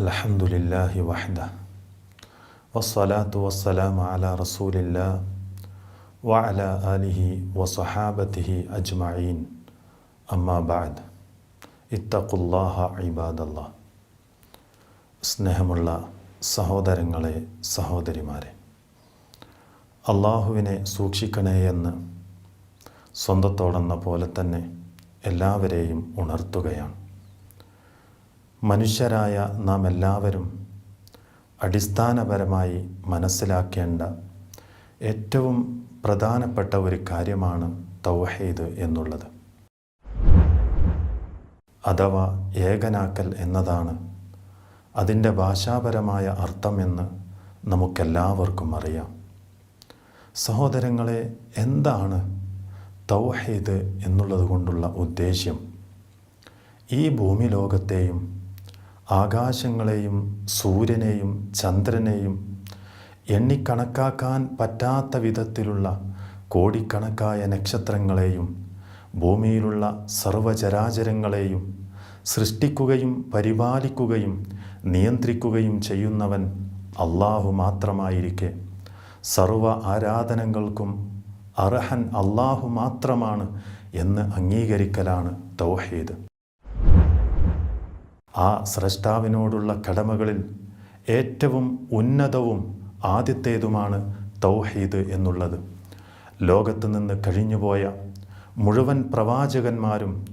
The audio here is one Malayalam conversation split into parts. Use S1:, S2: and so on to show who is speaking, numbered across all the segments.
S1: അലഹമുല്ലാഹി വഹ്ദ. വസ്സലാത്തു വസ്സലാം അല റസൂലില്ല വഅല ആലിഹി വസഹാബത്തിഹി അജ്മഈൻ. അമ്മാബാദ് ഇത്തഖുല്ലാഹ ഇബാദല്ല. സ്നേഹമുള്ള സഹോദരങ്ങളെ സഹോദരിമാരെ. അള്ളാഹുവിനെ സൂക്ഷിക്കണേ എന്ന് സ്വന്തത്തോടെന്ന പോലെ തന്നെ എല്ലാവരെയും ഉണർത്തുകയാണ്. മനുഷ്യരായ നാം എല്ലാവരും അടിസ്ഥാനപരമായി മനസ്സിലാക്കേണ്ട ഏറ്റവും പ്രധാനപ്പെട്ട ഒരു കാര്യമാണ് തൗഹീദ് എന്നുള്ളത്. അഥവാ ഏകനാക്കൽ എന്നതാണ് അതിന്റെ ഭാഷാപരമായ അർത്ഥമെന്ന് നമുക്കെല്ലാവർക്കും അറിയാം. സഹോദരങ്ങളെ എന്താണ് തൗഹീദ് എന്നുള്ളത് കൊണ്ടുള്ള ഉദ്ദേശ്യം? ഈ ഭൂമി ലോകത്തെയും ആകാശങ്ങളെയും സൂര്യനെയും ചന്ദ്രനെയും എണ്ണിക്കണക്കാക്കാൻ പറ്റാത്ത വിധത്തിലുള്ള കോടിക്കണക്കായ നക്ഷത്രങ്ങളെയും ഭൂമിയിലുള്ള സർവചരാചരങ്ങളെയും സൃഷ്ടിക്കുകയും പരിപാലിക്കുകയും നിയന്ത്രിക്കുകയും ചെയ്യുന്നവൻ അള്ളാഹു മാത്രമായിരിക്കെ. സർവ ആരാധനകൾക്കും അർഹൻ അള്ളാഹു മാത്രമാണ് എന്ന് അംഗീകരിക്കലാണ് തൗഹീദ്. ആ സ്രഷ്ടാവിനോടുള്ള കടമകളിൽ ഏറ്റവും ഉന്നതവും ആദ്യത്തേതുമാണ് തൗഹീദ് എന്നുള്ളത്. ലോകത്ത് നിന്ന് കഴിഞ്ഞുപോയ മുഴുവൻ പ്രവാചകന്മാരും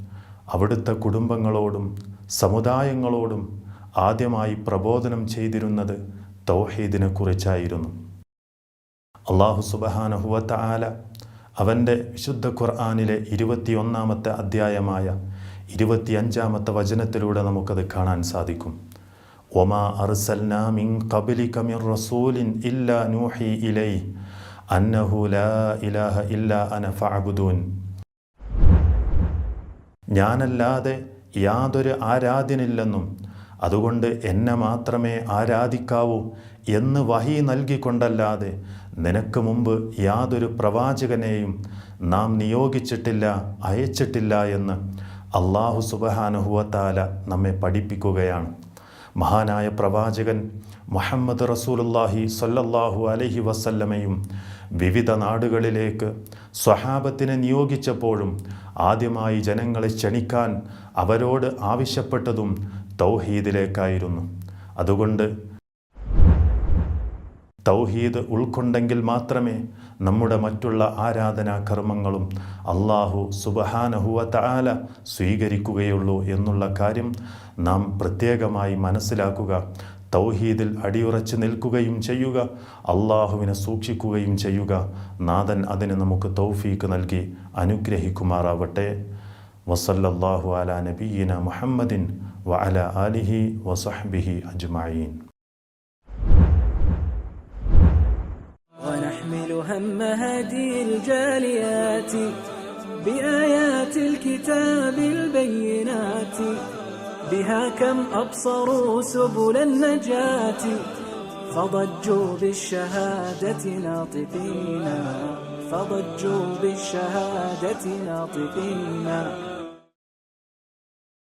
S1: അവിടുത്തെ കുടുംബങ്ങളോടും സമുദായങ്ങളോടും ആദ്യമായി പ്രബോധനം ചെയ്തിരുന്നത് തൗഹീദിനെ കുറിച്ചായിരുന്നു. അള്ളാഹു സുബഹാനഹുവത്ത ആല അവന്റെ വിശുദ്ധ ഖുർആാനിലെ ഇരുപത്തിയൊന്നാമത്തെ അധ്യായമായ ഇരുപത്തിയഞ്ചാമത്തെ വചനത്തിലൂടെ നമുക്കത് കാണാൻ സാധിക്കും. ഒമാ അർസൽനാ മിൻ ഖബലിക മിൻ റസൂലിൻ ഇല്ലാ നൂഹി ഇലൈ ഇലാഹ ഇല്ലാ ഞാനല്ലാതെ യാതൊരു ആരാധ്യനില്ലെന്നും അതുകൊണ്ട് എന്നെ മാത്രമേ ആരാധിക്കാവൂ എന്ന് വഹി നൽകിക്കൊണ്ടല്ലാതെ നിനക്ക് മുമ്പ് യാതൊരു പ്രവാചകനെയും നാം നിയോഗിച്ചിട്ടില്ല അയച്ചിട്ടില്ല എന്ന് അള്ളാഹു സുബഹാനുഹുവത്താല നമ്മെ പഠിപ്പിക്കുകയാണ്. മഹാനായ പ്രവാചകൻ മുഹമ്മദ് റസൂലുല്ലാഹി സല്ലല്ലാഹു അലഹി വസല്ലമയും വിവിധ നാടുകളിലേക്ക് സ്വഹാബത്തിനെ നിയോഗിച്ചപ്പോഴും ആദ്യമായി ജനങ്ങളെ ക്ഷണിക്കാൻ അവരോട് ആവശ്യപ്പെട്ടതും തൗഹീദിലേക്കായിരുന്നു. അതുകൊണ്ട് തൗഹീദ് ഉൾക്കൊണ്ടെങ്കിൽ മാത്രമേ നമ്മുടെ മറ്റുള്ള ആരാധനാ കർമ്മങ്ങളും അള്ളാഹു സുബഹാനഹുവ താല സ്വീകരിക്കുകയുള്ളൂ എന്നുള്ള കാര്യം നാം പ്രത്യേകമായി മനസ്സിലാക്കുക തൗഹീദിൽ അടിയുറച്ച് നിൽക്കുകയും ചെയ്യുക അള്ളാഹുവിനെ സൂക്ഷിക്കുകയും ചെയ്യുക. നാഥൻ അതിന് നമുക്ക് തൗഫീക്ക് നൽകി അനുഗ്രഹിക്കുമാറാവട്ടെ. വസല്ലല്ലാഹു അല നബീന മുഹമ്മദിൻ വ അല ആലിഹി വസഹ്ബിഹി അജ്മഈൻ.
S2: هم هذه الجاليات بآيات الكتاب البينات بها كم أبصروا سبل النجاة فضجوا بالشهادة ناطقين فضجوا بالشهادة ناطقين